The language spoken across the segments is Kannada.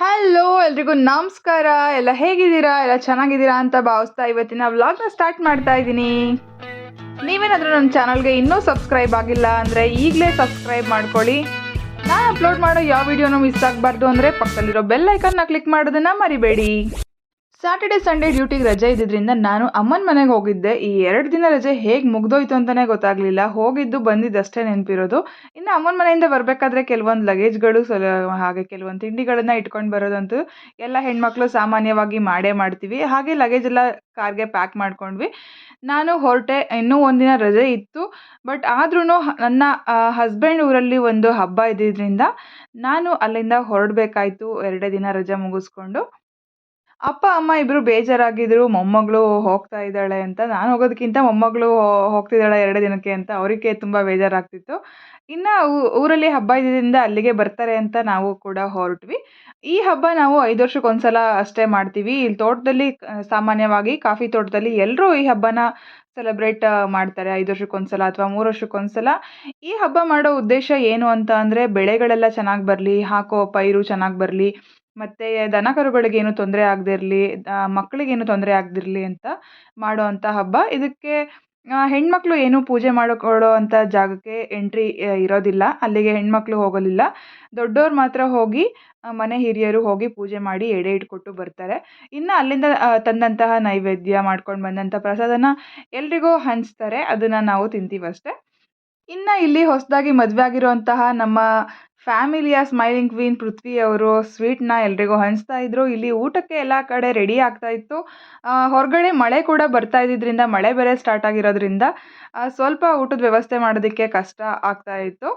ಹಲೋ ಎಲ್ರಿಗೂ ನಮಸ್ಕಾರ. ಎಲ್ಲ ಹೇಗಿದ್ದೀರಾ? ಎಲ್ಲ ಚೆನ್ನಾಗಿದ್ದೀರಾ ಅಂತ ಭಾವಿಸ್ತಾ ಇವತ್ತಿನ ವ್ಲಾಗ್ನ ಸ್ಟಾರ್ಟ್ ಮಾಡ್ತಾ ಇದ್ದೀನಿ. ನೀವೇನಾದರೂ ನನ್ನ ಚಾನಲ್ಗೆ ಇನ್ನೂ ಸಬ್ಸ್ಕ್ರೈಬ್ ಆಗಿಲ್ಲ ಅಂದರೆ ಈಗಲೇ ಸಬ್ಸ್ಕ್ರೈಬ್ ಮಾಡ್ಕೊಳ್ಳಿ. ನಾನು ಅಪ್ಲೋಡ್ ಮಾಡೋ ಯಾವ ವಿಡಿಯೋನೂ ಮಿಸ್ ಆಗಬಾರ್ದು ಅಂದರೆ ಪಕ್ಕದಲ್ಲಿರೋ ಬೆಲ್ ಐಕನ್ನ ಕ್ಲಿಕ್ ಮಾಡೋದನ್ನು ಮರಿಬೇಡಿ. ಸ್ಯಾಟರ್ಡೆ ಸಂಡೇ ಡ್ಯೂಟಿಗೆ ರಜೆ ಇದ್ದಿದ್ದರಿಂದ ನಾನು ಅಮ್ಮನ ಮನೆಗೆ ಹೋಗಿದ್ದೆ. ಈ ಎರಡು ದಿನ ರಜೆ ಹೇಗೆ ಮುಗ್ದೋಯ್ತು ಅಂತಲೇ ಗೊತ್ತಾಗಲಿಲ್ಲ. ಹೋಗಿದ್ದು ಬಂದಿದ್ದಷ್ಟೇ ನೆನಪಿರೋದು. ಇನ್ನು ಅಮ್ಮನ ಮನೆಯಿಂದ ಬರಬೇಕಾದ್ರೆ ಕೆಲವೊಂದು ಲಗೇಜ್ಗಳು ಸಲ, ಹಾಗೆ ಕೆಲವೊಂದು ತಿಂಡಿಗಳನ್ನು ಇಟ್ಕೊಂಡು ಬರೋದಂತೂ ಎಲ್ಲ ಹೆಣ್ಮಕ್ಳು ಸಾಮಾನ್ಯವಾಗಿ ಮಾಡೇ ಮಾಡ್ತೀವಿ. ಹಾಗೆ ಲಗೇಜ್ ಎಲ್ಲ ಕಾರ್ಗೆ ಪ್ಯಾಕ್ ಮಾಡ್ಕೊಂಡ್ವಿ. ನಾನು ಹೊರಟೆ, ಇನ್ನೂ ಒಂದಿನ ರಜೆ ಇತ್ತು. ಬಟ್ ಆದ್ರೂ ನನ್ನ ಹಸ್ಬೆಂಡ್ ಊರಲ್ಲಿ ಒಂದು ಹಬ್ಬ ಇದ್ದಿದ್ದರಿಂದ ನಾನು ಅಲ್ಲಿಂದ ಹೊರಡಬೇಕಾಯ್ತು. ಎರಡೇ ದಿನ ರಜೆ ಮುಗಿಸ್ಕೊಂಡು. ಅಪ್ಪ, ಅಮ್ಮ ಇಬ್ಬರು ಬೇಜಾರಾಗಿದ್ರು, ಮೊಮ್ಮಗಳು ಹೋಗ್ತಾ ಇದ್ದಾಳೆ ಅಂತ. ನಾನು ಹೋಗೋದಕ್ಕಿಂತ ಮೊಮ್ಮಗಳು ಹೋಗ್ತಿದ್ದಾಳೆ ಎರಡು ದಿನಕ್ಕೆ ಅಂತ ಅವರಿಗೆ ತುಂಬ ಬೇಜಾರಾಗ್ತಿತ್ತು. ಇನ್ನು ಊರಲ್ಲಿ ಹಬ್ಬ ಇದ್ದಿದ್ದರಿಂದ ಅಲ್ಲಿಗೆ ಬರ್ತಾರೆ ಅಂತ ನಾವು ಕೂಡ ಹೊರಟ್ವಿ. ಈ ಹಬ್ಬ ನಾವು ಐದು ವರ್ಷಕ್ಕೊಂದ್ಸಲ ಅಷ್ಟೇ ಮಾಡ್ತೀವಿ. ಇಲ್ಲಿ ತೋಟದಲ್ಲಿ ಸಾಮಾನ್ಯವಾಗಿ ಕಾಫಿ ತೋಟದಲ್ಲಿ ಎಲ್ಲರೂ ಈ ಹಬ್ಬನ ಸೆಲೆಬ್ರೇಟ್ ಮಾಡ್ತಾರೆ. ಐದು ವರ್ಷಕ್ಕೊಂದ್ಸಲ ಅಥವಾ ಮೂರು ವರ್ಷಕ್ಕೊಂದ್ಸಲ. ಈ ಹಬ್ಬ ಮಾಡೋ ಉದ್ದೇಶ ಏನು ಅಂತ ಅಂದರೆ, ಬೆಳೆಗಳೆಲ್ಲ ಚೆನ್ನಾಗಿ ಬರಲಿ, ಹಾಕೋ ಪೈರು ಚೆನ್ನಾಗಿ ಬರಲಿ ಮತ್ತು ದನ ಕರುಗಳಿಗೇನು ತೊಂದರೆ ಆಗದಿರಲಿ ಇರಲಿ ಮಕ್ಕಳಿಗೇನು ತೊಂದರೆ ಆಗದಿರಲಿ ಅಂತ ಮಾಡುವಂಥ ಹಬ್ಬ. ಇದಕ್ಕೆ ಹೆಣ್ಮಕ್ಳು ಏನು ಪೂಜೆ ಮಾಡಿಕೊಳ್ಳೋ ಅಂಥ ಜಾಗಕ್ಕೆ ಎಂಟ್ರಿ ಇರೋದಿಲ್ಲ. ಅಲ್ಲಿಗೆ ಹೆಣ್ಮಕ್ಳು ಹೋಗಲಿಲ್ಲ. ದೊಡ್ಡೋರು ಮಾತ್ರ ಹೋಗಿ ಮನೆ ಹಿರಿಯರು ಹೋಗಿ ಪೂಜೆ ಮಾಡಿ ಎಡೆ ಇಟ್ಕೊಟ್ಟು ಬರ್ತಾರೆ. ಇನ್ನು ಅಲ್ಲಿಂದ ತಂದಂತಹ ನೈವೇದ್ಯ ಮಾಡ್ಕೊಂಡು ಬಂದಂಥ ಪ್ರಸಾದನ ಎಲ್ರಿಗೂ ಹಂಚ್ತಾರೆ. ಅದನ್ನು ನಾವು ತಿಂತೀವಷ್ಟೇ. ಇನ್ನು ಇಲ್ಲಿ ಹೊಸದಾಗಿ ಮದುವೆ ಆಗಿರುವಂತಹ ನಮ್ಮ ಫ್ಯಾಮಿಲಿಯ ಸ್ಮೈಲಿಂಗ್ ಕ್ವೀನ್ ಪೃಥ್ವಿ ಅವರು ಸ್ವೀಟ್ನ ಎಲ್ರಿಗೂ ಹಂಚ್ತಾ ಇದ್ರು. ಇಲ್ಲಿ ಊಟಕ್ಕೆ ಎಲ್ಲ ಕಡೆ ರೆಡಿ ಆಗ್ತಾ ಇತ್ತು. ಹೊರಗಡೆ ಮಳೆ ಕೂಡ ಬರ್ತಾ ಇದ್ದಿದ್ದರಿಂದ ಮಳೆ ಬೇರೆ ಸ್ಟಾರ್ಟ್ ಆಗಿರೋದ್ರಿಂದ ಸ್ವಲ್ಪ ಊಟದ ವ್ಯವಸ್ಥೆ ಮಾಡೋದಕ್ಕೆ ಕಷ್ಟ ಆಗ್ತಾ ಇತ್ತು.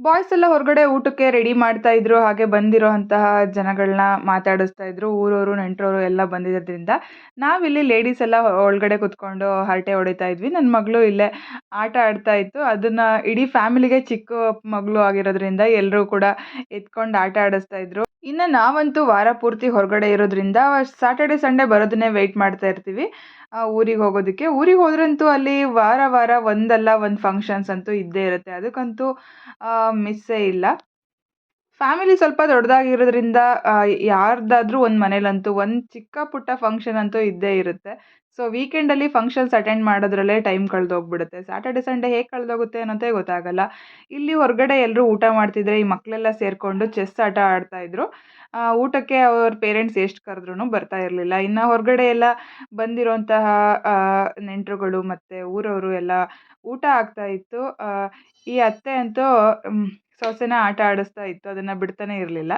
ಬಾಯ್ಸ್ ಎಲ್ಲ ಹೊರಗಡೆ ಊಟಕ್ಕೆ ರೆಡಿ ಮಾಡ್ತಾ ಇದ್ರು, ಹಾಗೆ ಬಂದಿರೋ ಅಂತಹ ಜನಗಳನ್ನ ಮಾತಾಡಿಸ್ತಾ ಇದ್ರು, ಊರವರು, ನೆಂಟರವರು ಎಲ್ಲ ಬಂದಿರೋದ್ರಿಂದ. ನಾವಿಲ್ಲಿ ಲೇಡೀಸ್ ಎಲ್ಲ ಒಳಗಡೆ ಕುತ್ಕೊಂಡು ಹರಟೆ ಹೊಡಿತಾ ಇದ್ವಿ. ನನ್ನ ಮಗಳು ಇಲ್ಲೇ ಆಟ ಆಡ್ತಾ ಇತ್ತು. ಅದನ್ನು ಇಡೀ ಫ್ಯಾಮಿಲಿಗೆ ಚಿಕ್ಕ ಮಗಳು ಆಗಿರೋದ್ರಿಂದ ಎಲ್ಲರೂ ಕೂಡ ಎತ್ಕೊಂಡು ಆಟ ಆಡಿಸ್ತಾ ಇದ್ರು. ಇನ್ನು ನಾವಂತೂ ವಾರ ಪೂರ್ತಿ ಹೊರಗಡೆ ಇರೋದ್ರಿಂದ ಸ್ಯಾಟರ್ಡೆ ಸಂಡೇ ಬರೋದನ್ನೇ ವೆಯ್ಟ್ ಮಾಡ್ತಾ ಇರ್ತೀವಿ. ಊರಿಗೆ ಹೋಗೋದಕ್ಕೆ. ಊರಿಗೆ ಹೋದ್ರಂತೂ ಅಲ್ಲಿ ವಾರ ವಾರ ಒಂದಲ್ಲ, ಒಂದು ಫಂಕ್ಷನ್ಸ್ ಅಂತೂ ಇದ್ದೇ ಇರುತ್ತೆ. ಅದಕ್ಕಂತೂ ಮಿಸ್ಸೇ ಇಲ್ಲ. ಫ್ಯಾಮಿಲಿ ಸ್ವಲ್ಪ ದೊಡ್ಡದಾಗಿರೋದ್ರಿಂದ ಯಾರ್ದಾದ್ರೂ ಒಂದು ಮನೇಲಂತೂ, ಒಂದು ಚಿಕ್ಕ ಪುಟ್ಟ ಫಂಕ್ಷನ್ ಅಂತೂ ಇದ್ದೇ ಇರುತ್ತೆ. ಸೊ ವೀಕೆಂಡಲ್ಲಿ ಫಂಕ್ಷನ್ಸ್ ಅಟೆಂಡ್ ಮಾಡೋದ್ರಲ್ಲೇ ಟೈಮ್ ಕಳೆದೋಗ್ಬಿಡುತ್ತೆ. ಸ್ಯಾಟರ್ಡೆ ಸಂಡೇ ಹೇಗೆ ಕಳೆದೋಗುತ್ತೆ ಅನ್ನೋದೇ ಗೊತ್ತಾಗಲ್ಲ. ಇಲ್ಲಿ ಹೊರಗಡೆ ಎಲ್ಲರೂ ಊಟ ಮಾಡ್ತಿದ್ರೆ, ಈ ಮಕ್ಕಳೆಲ್ಲ ಸೇರಿಕೊಂಡು ಚೆಸ್ ಆಟ ಆಡ್ತಾಯಿದ್ರು ಊಟಕ್ಕೆ ಅವ್ರ ಪೇರೆಂಟ್ಸ್ ಎಷ್ಟು ಕರೆದ್ರೂ ಬರ್ತಾ ಇರಲಿಲ್ಲ. ಇನ್ನು ಹೊರಗಡೆ ಎಲ್ಲ ಬಂದಿರೋಂತಹ ನೆಂಟರುಗಳು ಮತ್ತು ಊರವರು ಎಲ್ಲ ಊಟ ಆಗ್ತಾ ಇತ್ತು. ಈ ಅತ್ತೆ ಅಂತೂ ಸೊಸೆನ ಆಟ ಆಡಿಸ್ತಾ ಇತ್ತು, ಅದನ್ನು ಬಿಡ್ತಾನೆ ಇರಲಿಲ್ಲ.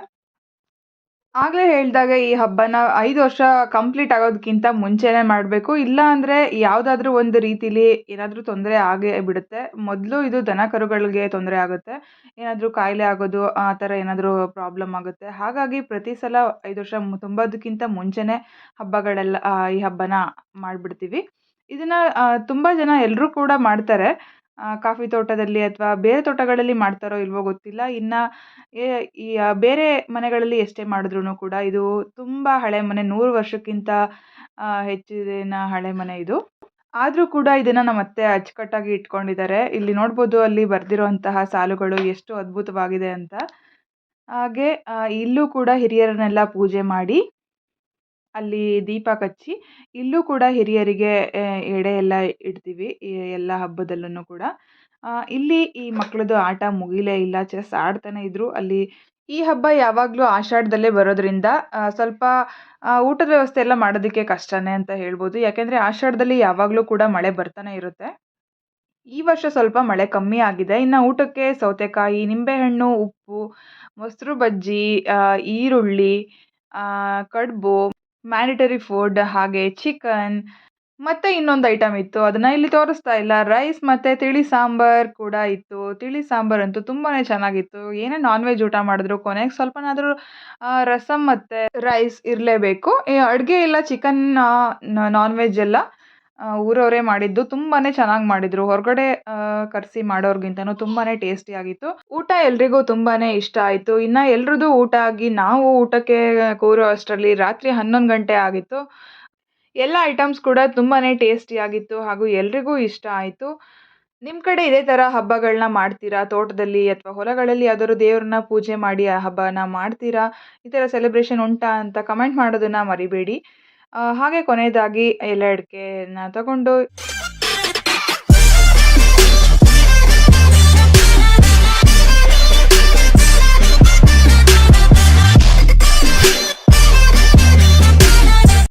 ಆಗಲೇ ಹೇಳಿದಾಗ ಈ ಹಬ್ಬನ ಐದು ವರ್ಷ ಕಂಪ್ಲೀಟ್ ಆಗೋದಕ್ಕಿಂತ ಮುಂಚೆನೇ ಮಾಡಬೇಕು. ಇಲ್ಲ ಅಂದರೆ ಯಾವುದಾದ್ರೂ ಒಂದು ರೀತಿಲಿ ಏನಾದರೂ ತೊಂದರೆ ಆಗೇ ಬಿಡುತ್ತೆ. ಮೊದಲು ಇದು ದನ ಕರುಗಳಿಗೆ ತೊಂದರೆ ಆಗುತ್ತೆ. ಏನಾದರೂ ಕಾಯಿಲೆ ಆಗೋದು, ಆ ಥರ ಏನಾದರೂ ಪ್ರಾಬ್ಲಮ್ ಆಗುತ್ತೆ. ಹಾಗಾಗಿ ಪ್ರತಿ ಸಲ ಐದು ವರ್ಷ ತುಂಬೋದಕ್ಕಿಂತ ಮುಂಚೆನೇ ಹಬ್ಬಗಳೆಲ್ಲ ಈ ಹಬ್ಬನ ಮಾಡಿಬಿಡ್ತೀವಿ. ಇದನ್ನು ತುಂಬ ಜನ ಎಲ್ಲರೂ ಕೂಡ ಮಾಡ್ತಾರೆ. ಕಾಫಿ ತೋಟದಲ್ಲಿ ಅಥವಾ ಬೇರೆ ತೋಟಗಳಲ್ಲಿ ಮಾಡ್ತಾರೋ ಇಲ್ವೋ ಗೊತ್ತಿಲ್ಲ. ಇನ್ನು ಈ ಬೇರೆ ಮನೆಗಳಲ್ಲಿ ಎಷ್ಟೇ ಮಾಡಿದ್ರೂ ಕೂಡ ಇದು ತುಂಬ ಹಳೆ ಮನೆ, ನೂರು ವರ್ಷಕ್ಕಿಂತ ಹೆಚ್ಚಿನ ಹಳೆ ಮನೆ ಇದು. ಆದರೂ ಕೂಡ ಇದನ್ನು ನಮ್ಮ ಅತ್ತೆ ಅಚ್ಚುಕಟ್ಟಾಗಿ ಇಟ್ಕೊಂಡಿದ್ದಾರೆ. ಇಲ್ಲಿ ನೋಡ್ಬೋದು ಅಲ್ಲಿ ಬರೆದಿರುವಂತಹ ಸಾಲುಗಳು ಎಷ್ಟು ಅದ್ಭುತವಾಗಿದೆ ಅಂತ. ಹಾಗೆ ಇಲ್ಲೂ ಕೂಡ ಹಿರಿಯರನ್ನೆಲ್ಲ ಪೂಜೆ ಮಾಡಿ ಅಲ್ಲಿ ದೀಪ ಕಚ್ಚಿ, ಇಲ್ಲೂ ಕೂಡ ಹಿರಿಯರಿಗೆ ಎಡೆ ಎಲ್ಲ ಇಡ್ತೀವಿ ಈ ಎಲ್ಲ ಹಬ್ಬದಲ್ಲೂ ಕೂಡ. ಇಲ್ಲಿ ಈ ಮಕ್ಕಳದ್ದು ಆಟ ಮುಗಿಲೇ ಇಲ್ಲ, ಚೆಸ್ ಆಡ್ತಾನೆ ಇದ್ದರು ಅಲ್ಲಿ ಈ ಹಬ್ಬ ಯಾವಾಗಲೂ ಆಷಾಢದಲ್ಲೇ ಬರೋದ್ರಿಂದ ಸ್ವಲ್ಪ ಊಟದ ವ್ಯವಸ್ಥೆ ಎಲ್ಲ ಮಾಡೋದಕ್ಕೆ ಕಷ್ಟನೇ ಅಂತ ಹೇಳ್ಬೋದು. ಯಾಕೆಂದರೆ ಆಷಾಢದಲ್ಲಿ ಯಾವಾಗಲೂ ಕೂಡ ಮಳೆ ಬರ್ತಾನೆ ಇರುತ್ತೆ. ಈ ವರ್ಷ ಸ್ವಲ್ಪ ಮಳೆ ಕಮ್ಮಿ ಆಗಿದೆ. ಇನ್ನು ಊಟಕ್ಕೆ ಸೌತೆಕಾಯಿ, ನಿಂಬೆಹಣ್ಣು, ಉಪ್ಪು, ಮೊಸರು ಬಜ್ಜಿ ಈರುಳ್ಳಿ ಕಡುಬು ಮ್ಯಾಂಡಿಟರಿ ಫುಡ್ ಹಾಗೆ ಚಿಕನ್ ಮತ್ತು ಇನ್ನೊಂದು ಐಟಮ್ ಇತ್ತು. ಅದನ್ನು ಇಲ್ಲಿ ತೋರಿಸ್ತಾ ಇಲ್ಲ. ರೈಸ್ ಮತ್ತು ತಿಳಿ ಸಾಂಬಾರು ಕೂಡ ಇತ್ತು. ತಿಳಿ ಸಾಂಬಾರ್ ಅಂತೂ ತುಂಬಾ ಚೆನ್ನಾಗಿತ್ತು. ಏನೇ ನಾನ್ ವೆಜ್ ಊಟ ಮಾಡಿದ್ರು, ಕೊನೆಗೆ ಸ್ವಲ್ಪನಾದರೂ ರಸಮ್ ಮತ್ತು ರೈಸ್ ಇರಲೇಬೇಕು. ಅಡುಗೆ ಎಲ್ಲ ಚಿಕನ್ ನಾನ್ ವೆಜ್ ಎಲ್ಲ. ಊರವರೇ ಮಾಡಿದ್ದು ತುಂಬಾ ಚೆನ್ನಾಗಿ ಮಾಡಿದರು. ಹೊರಗಡೆ ಕರೆಸಿ ಮಾಡೋರ್ಗಿಂತನೂ ತುಂಬಾ ಟೇಸ್ಟಿಯಾಗಿತ್ತು ಊಟ ಎಲ್ರಿಗೂ ತುಂಬಾ ಇಷ್ಟ ಆಯಿತು. ಇನ್ನು ಎಲ್ರದ್ದು ಊಟ ಆಗಿ ನಾವು ಊಟಕ್ಕೆ ಕೂರೋ ಅಷ್ಟರಲ್ಲಿ ರಾತ್ರಿ ಹನ್ನೊಂದು ಗಂಟೆ ಆಗಿತ್ತು. ಎಲ್ಲ ಐಟಮ್ಸ್ ಕೂಡ ತುಂಬಾ ಟೇಸ್ಟಿಯಾಗಿತ್ತು ಹಾಗೂ ಎಲ್ರಿಗೂ ಇಷ್ಟ ಆಯಿತು. ನಿಮ್ಮ ಕಡೆ ಇದೇ ಥರ ಹಬ್ಬಗಳನ್ನ ಮಾಡ್ತೀರಾ? ತೋಟದಲ್ಲಿ ಅಥವಾ ಹೊಲಗಳಲ್ಲಿ ಯಾವ್ದಾದ್ರು ದೇವ್ರನ್ನ ಪೂಜೆ ಮಾಡಿ ಆ ಹಬ್ಬನ ಮಾಡ್ತೀರಾ? ಈ ಥರ ಸೆಲೆಬ್ರೇಷನ್ ಉಂಟಾ ಅಂತ ಕಮೆಂಟ್ ಮಾಡೋದನ್ನು ಮರಿಬೇಡಿ. ಹಾಗೆ ಕೊನೆಯದಾಗಿ ಎಲೆ ಅಡಿಕೆನ ತಗೊಂಡು